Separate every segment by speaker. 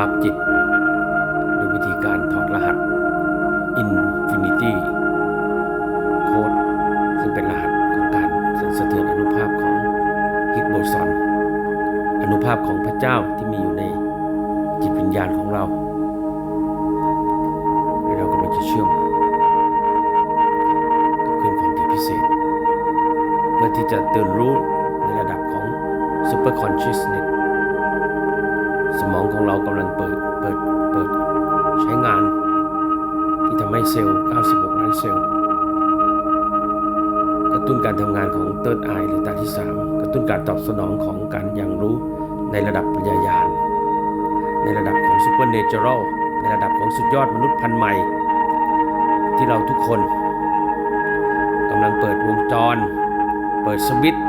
Speaker 1: าร์ปจิต โดวยวิธีการถอดรหัส Infinity Code ซึ่งเป็นรหัสของการสั่นสะเทือนอนุภาพของฮิกโบซอนอนุภาพของพระเจ้าที่มีอยู่ในจิตวิญญาณของเราและเรากำลังจะเชื่อมกับคลื่นความถี่พิเศษ เพื่อที่จะตื่นรู้ในระดับของ Super Consciousness มองของเรากำลังเปิดเปิดเปิดใช้งาน ที่ทำให้เซลล์ 96 ล้านเซลล์กระตุ้นการทำงานของ Third Eye หรือตาที่ 3 กระตุ้นการตอบสนองของการยังรู้ในระดับปัญญายาณ ในระดับของ Supernatural ในระดับของสุดยอดมนุษย์พันธุ์ใหม่ ที่เราทุกคนกำลังเปิดวงจร เปิดสวิตช์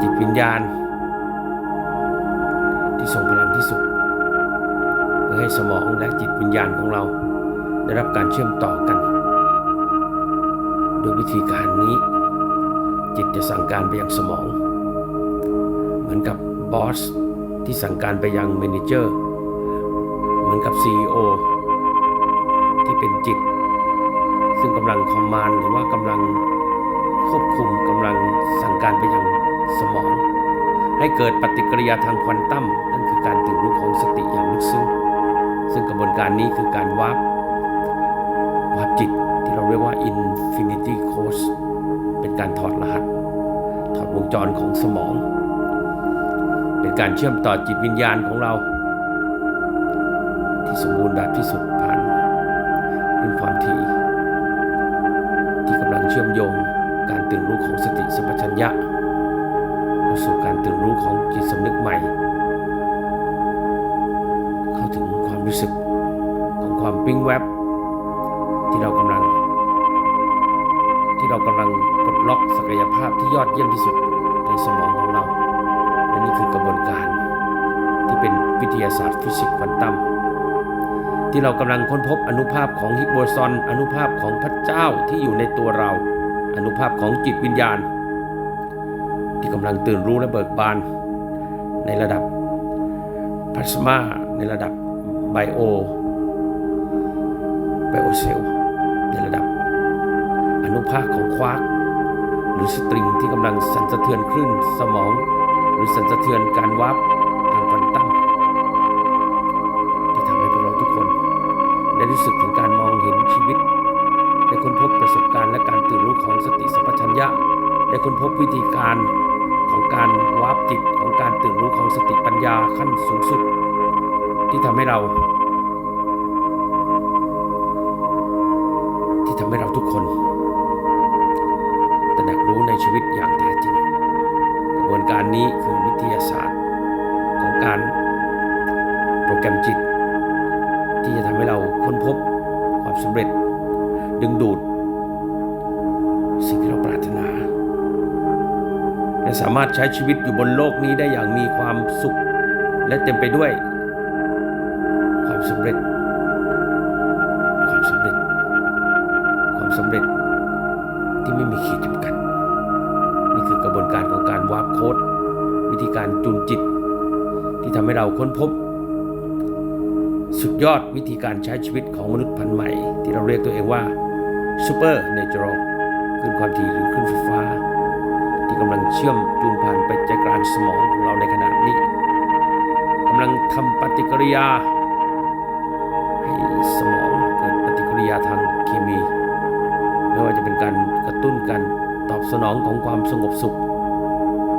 Speaker 1: จิตวิญญาณ ที่ทรงพลังที่สุด เพื่อให้สมองและจิตวิญญาณของเรา ได้รับการเชื่อมต่อกัน โดยวิธีการนี้ จิตจะสั่งการไปยังสมอง เหมือนกับบอสที่สั่งการไปยังเมนเจอร์ เหมือนกับ CEO ที่เป็นจิต ซึ่งกำลังคอมมานหรือว่ากำลังควบคุมกำลังสั่งการไปยังสมอง ให้เกิดปฏิกิริยาทางควอนตัมนั่นคือการตื่นรู้ของสติอย่างลึกซึ้งซึ่งกระบวนการนี้คือการวาร์ปวาร์ปจิตที่เราเรียกว่า Infinity Code เป็นการถอดรหัส ถอดวงจรของสมอง เป็นการเชื่อมต่อจิตวิญญาณของเรา ที่สมบูรณ์แบบที่สุดผ่านคลื่นความถี่ที่กำลังเชื่อมโยงการตื่นรู้ของสติสัมปชัญญะ เข้าสู่การตื่นรู้ของจิตสำนึกใหม่ เข้าถึงความรู้สึกของความปิ้งแวบ ที่เรากำลัง ที่เรากำลังปลดล็อกศักยภาพที่ยอดเยี่ยมที่สุดในสมองของเราและนี่คือกระบวนการที่เป็นวิทยาศาสตร์ฟิสิกส์ควอนตัมที่เรากำลังค้นพบอนุภาพของฮิกโบซอน อนุภาพของพระเจ้าที่อยู่ในตัวเรา อนุภาพของจิตวิญญาณ ที่กำลังตื่นรู้และเบิกบาน ในระดับพลาสมาในระดับไบโอไบโอเซลในระดับ อนุภาคของควาร์กหรือสตริงที่กำลังสั่นสะเทือนคลื่นสมอง หรือสั่นสะเทือนการวับทางควอนตัมที่ทำให้พวกเราทุกคน ได้รู้สึกถึงการมองเห็นชีวิต ได้ค้นพบประสบการณ์และการตื่นรู้ของสติสัมปชัญญะ ได้ค้นพบวิธีการ จิตของการตื่นรู้ของสติปัญญาขั้นสูงสุด ที่ทำให้เรา ที่ทำให้เราทุกคนตระหนักรู้ในชีวิตอย่างแท้จริง กระบวนการนี้คือวิทยาศาสตร์ ของการโปรแกรมจิต ที่จะทำให้เราค้นพบความสำเร็จ ดึงดูด และสามารถใช้ชีวิตอยู่บนโลกนี้ได้อย่างมีความสุข และเต็มไปด้วย ความสำเร็จ ความสำเร็จ ความสำเร็จที่ไม่มีขีดจำกัด นี่คือกระบวนการของการวาร์ปโค้ดวิธีการจูนจิต ที่ทำให้เราค้นพบ สุดยอดวิธีการใช้ชีวิตของมนุษย์พันธุ์ใหม่ ที่เราเรียกตัวเองว่า Super Natural ขึ้นความถี่หรือขึ้นไฟฟ้า ที่กำลังเชื่อมจูนผ่านไปใจกลางสมองของเราในขณะนี้กำลังทำปฏิกิริยา ให้สมองเกิดปฏิกิริยาทางเคมี ไม่ว่าจะเป็นการกระตุ้นการตอบสนองของความสงบสุข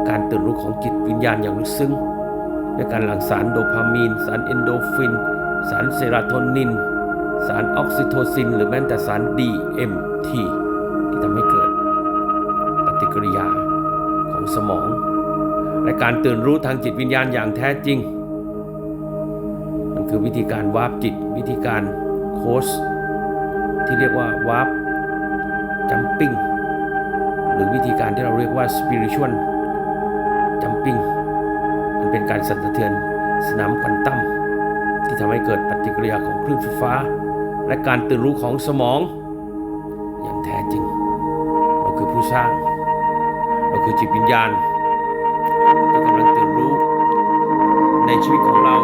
Speaker 1: การตื่นรู้ของจิตวิญญาณอย่างลึกซึ้งด้วยการหลั่งสารโดพามีน สารเอนโดฟิน สารเซโรโทนิน สารออกซิโทซิน หรือแม้แต่สาร DMT ที่ทำให้เกิดปฏิกิริยา ของสมอง และการตื่นรู้ทางจิตวิญญาณอย่างแท้จริง มันคือวิธีการวาร์ปจิตวิธีการโคสที่เรียกว่าวาร์ปจัมปิ้งหรือวิธีการที่เราเรียกว่า spiritual jumping มันเป็นการสั่นสะเทือนสนามควอนตัมที่ทำให้เกิดปฏิกิริยาของคลื่นไฟฟ้า และการตื่นรู้ของสมอง อย่างแท้จริง เราคือผู้สร้าง เราคือจิตวิญญาณที่กำลังตื่นรู้ในชีวิตของเรา